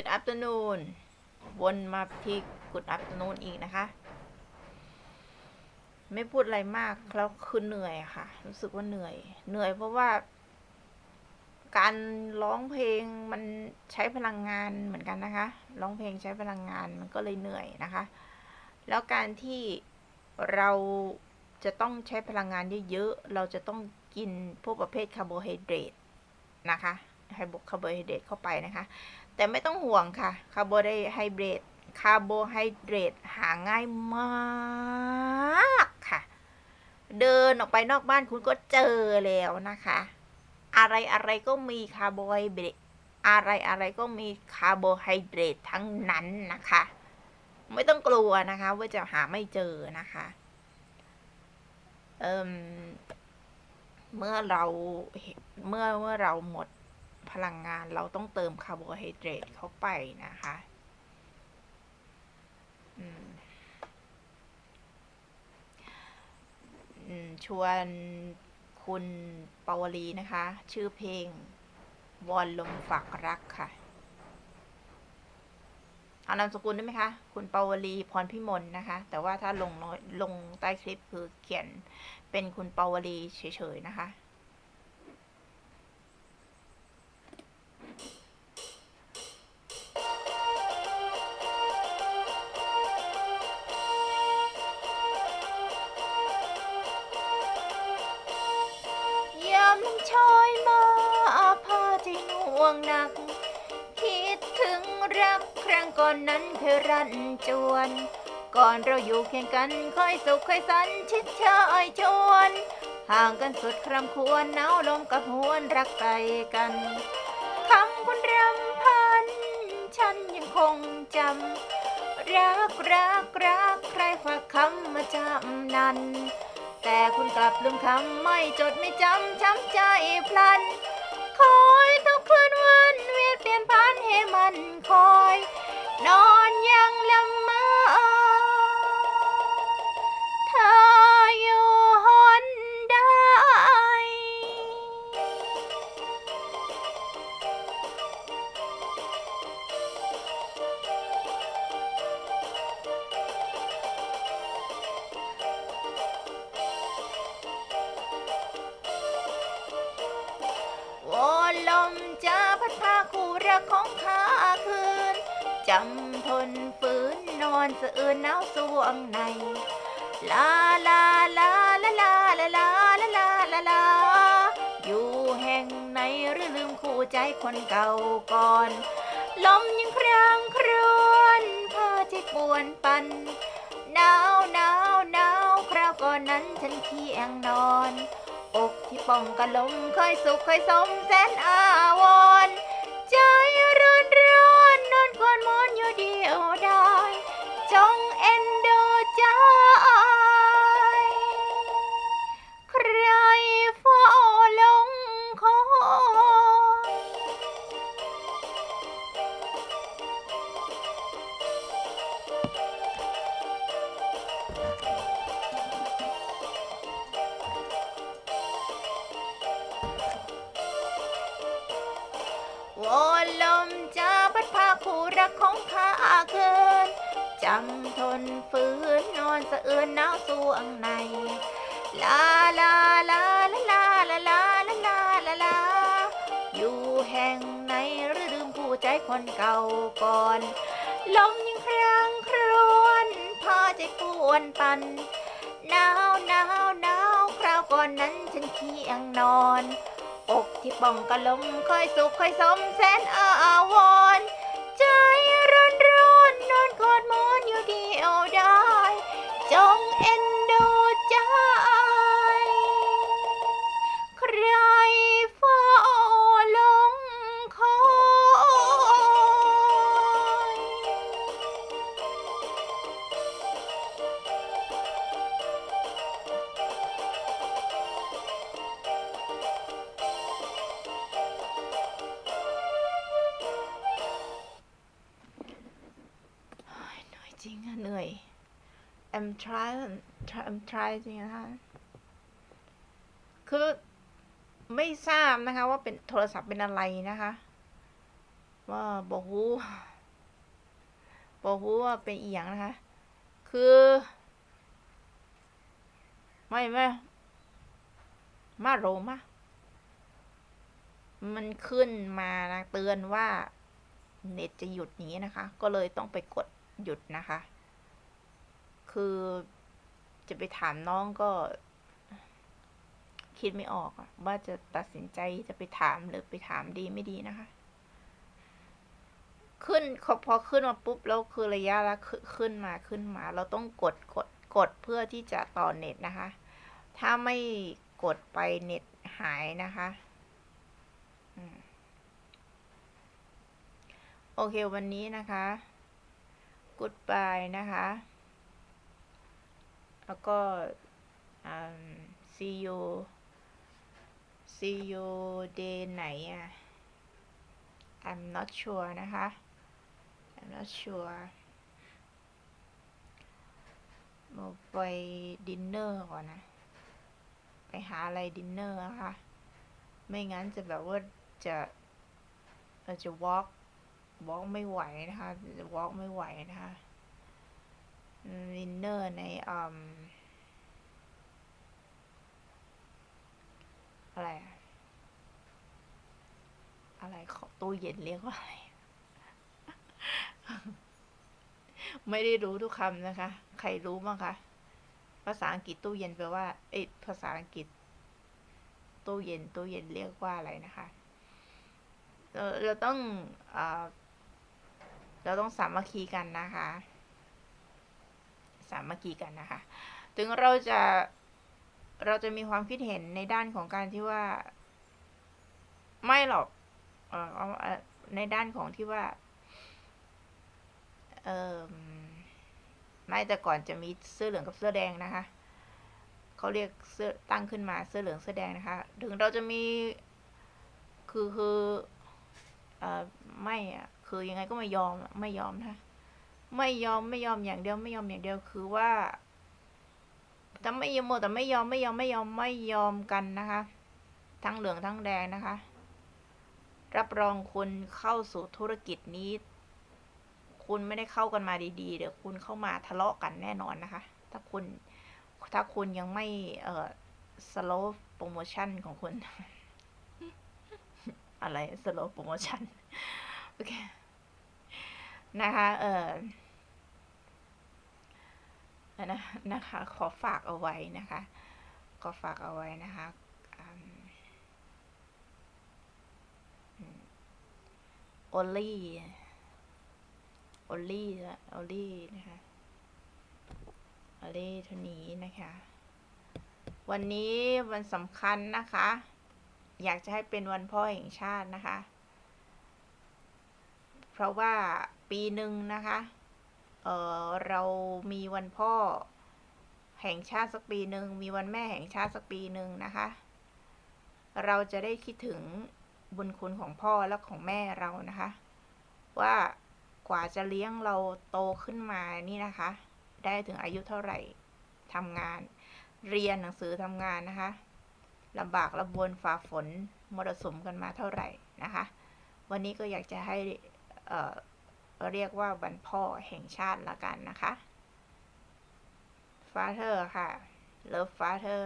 Good afternoon วนมาที่ Good afternoon อีกนะคะ ไม่พูดอะไรมากแล้วคือเหนื่อยค่ะ รู้สึกว่าเหนื่อย เหนื่อยเพราะว่า การร้องเพลงมันใช้พลังงานเหมือนกันนะคะ ร้องเพลงใช้พลังงานมันก็เลยเหนื่อยนะคะ แล้วการที่เราจะต้องใช้พลังงานเยอะๆ เราจะต้องกินพวกประเภทคาร์โบไฮเดรตนะคะไฮโบคาร์โบไฮเดรตเข้าไปนะคะ แต่ไม่ต้องห่วงค่ะ คาร์โบไฮเดรต คาร์โบไฮเดรตหาง่ายมากค่ะ เดินออกไปนอกบ้านคุณก็เจอแล้วนะคะ อะไรอะไรก็มีคาร์โบไฮเดรต อะไรอะไรก็มีคาร์โบไฮเดรตทั้งนั้นนะคะ ไม่ต้องกลัวนะคะว่าจะหาไม่เจอนะคะเมเมื่อเรา เมื่อเมื่อเราหมด พลังงานเราต้องเติมคาร์โบไฮเดรตเข้าไปนะคะชวนคุณปาวลีนะคะ ชื่อเพลง วอนลมฝากรักค่ะ เอานามสกุลได้ไหมคะ คุณปาวลีพรพิมลนะคะ แต่ว่าถ้าลงลงใต้คลิปคือเขียนเป็นคุณปาวลีเฉยๆนะคะ ลมโชยมาอพาใจหน่วงหนัก คิดถึงรักครั้งก่อนนั้นเคยรันจวน ก่อนเราอยู่เคียงกันค่อยสุขค่อยสันชิดเชยชวนห่างกันสุดครำควรหนาวลมกับหวนรักไกลกันคำคุณรำพัน ฉันยังคงจำ รักรักรักใครฝากคำมาจำนั้น แต่คุณกลับลืมคำไม่จดไม่จำช้ำใจพลัน คอยทุกคืนวันเวียนเปลี่ยนพันให้มันคอย กของข้าคืน จำทนฝืนนอนสะอื้นหนาวสวงใน ลาลาลาลาลาลาลาลาลาลาลาอยู่แห่งไหนหรือลืมคู่ใจคนเก่าก่อน ลมยังครางครวนพาใจปวนปันหนาวหนาวหนาวคราวก่อนนั้นฉันเคียงนอนอกที่ป้องกันลมเคยสุขเคยสมแสนอาวรณ์ใจร้อน con muốn nhớ điều đài trong em đôi trái Rai phó lông khói Vô lông กของข้าคืนจำทนฝืนนอนสะอื้นหนาวสวงในลาลาลาลาลาลาลาลาลาลาลาอยู่แห่งไหนหรือลืมผู้ใจคนเก่าก่อนลมยังครางครวนพาใจปวนปันหนาวหนาวหนาวคราวก่อนนั้นฉันเคียงนอน อกที่ป้องกันลมเคยสุขเคยสมแสนอาวรณ์ Ai, จริงอะเหนื่อย I'm trying I'm trying จริงนะคะคือไม่ทราบนะคะ ว่าเป็นโทรศัพท์เป็นอะไรนะคะ ว่าบอกฮู้บอกฮู้ว่าเป็นอีหยังนะคะ คือ ไม่ไม่มาโรมา มันขึ้นมานะเตือนว่าเน็ตจะหยุดนี้นะคะ ก็เลยต้องไปกด หยุดนะคะ คือจะไปถามน้องก็ คิดไม่ออกว่าจะตัดสินใจจะไปถามหรือไปถามดีไม่ดีนะคะ ขึ้นพอขึ้นมาปุ๊บแล้วคือระยะละขึ้นมาขึ้นมา เราต้องกดกดกดเพื่อที่จะต่อเน็ตนะคะ ถ้าไม่กดไปเน็ตหายนะคะโอเค วันนี้นะคะ goodbye นะคะ แล้วก็ see you see you day ไหนอะ I'm not sure นะคะ I'm not sure เราไปดินเนอร์ก่อนนะ ไปหาอะไรดินเนอร์นะคะ ไม่งั้นจะแบบว่าจะเราจะ walk walk ไม่ไหวนะคะจะ walk ไม่ไหวนะคะดินเนอร์ในอืมอะไร อะไรของตู้เย็นเรียกว่าอะไร ไม่ได้รู้ทุกคำนะคะ ใครรู้บ้างคะ ภาษาอังกฤษตู้เย็นแปลว่า เอ้ภาษาอังกฤษ ตู้เย็น ตู้เย็นเรียกว่าอะไรนะคะ เราต้องเอ เราต้องสามัคคีกันนะคะ สามัคคีกันนะคะ ถึงเราจะเราจะมีความคิดเห็นในด้านของการที่ว่า ไม่หรอกเออในด้านของที่ว่า เออไม่แต่ก่อนจะมีเสื้อเหลืองกับเสื้อแดงนะคะเขาเรียกเสื้อตั้งขึ้นมาเสื้อเหลืองเสื้อแดงนะคะ ถึงเราจะมีคือคือเออไม่อะ คือยังไงก็ไม่ยอมไม่ยอมนะไม่ยอมไม่ยอมอย่างเดียวไม่ยอมอย่างเดียวคือว่าแต่ไม่ยอมแต่ไม่ยอมไม่ยอมไม่ยอมไม่ยอมกันนะคะ ทั้งเหลืองทั้งแดงนะคะ รับรองคุณเข้าสู่ธุรกิจนี้ คุณไม่ได้เข้ากันมาดีๆ เดี๋ยวคุณเข้ามาทะเลาะกันแน่นอนนะคะ ถ้าคุณถ้าคุณยังไม่เอ่อสโลว์โปรโมชั่นของคุณ อะไรสโลว์โปรโมชั่นโอเค นะคะ เออนะนะคะ ขอฝากเอาไว้นะคะ ขอฝากเอาไว้นะคะโอลี่โอลี่โอลี่นะคะโอลี่เท่านี้นะคะ วันนี้วันสำคัญนะคะ อยากจะให้เป็นวันพ่อแห่งชาตินะคะ เพราะว่า ปีหนึ่งนะคะ เออเรามีวันพ่อ แห่งชาติสักปีหนึ่ง มีวันแม่แห่งชาติสักปีหนึ่งนะคะ เราจะได้คิดถึงบุญคุณของพ่อและของแม่เรานะคะ ว่ากว่าจะเลี้ยงเราโตขึ้นมานี่นะคะ ได้ถึงอายุเท่าไหร่ทำงาน เรียนหนังสือทำงานนะคะลำบากลำบนฝ่าฝนมรสุมกันมาเท่าไหร่นะคะ วันนี้ก็อยากจะให้ เรียกว่าวันพ่อแห่งชาติละกันนะคะ Father ค่ะ Love Father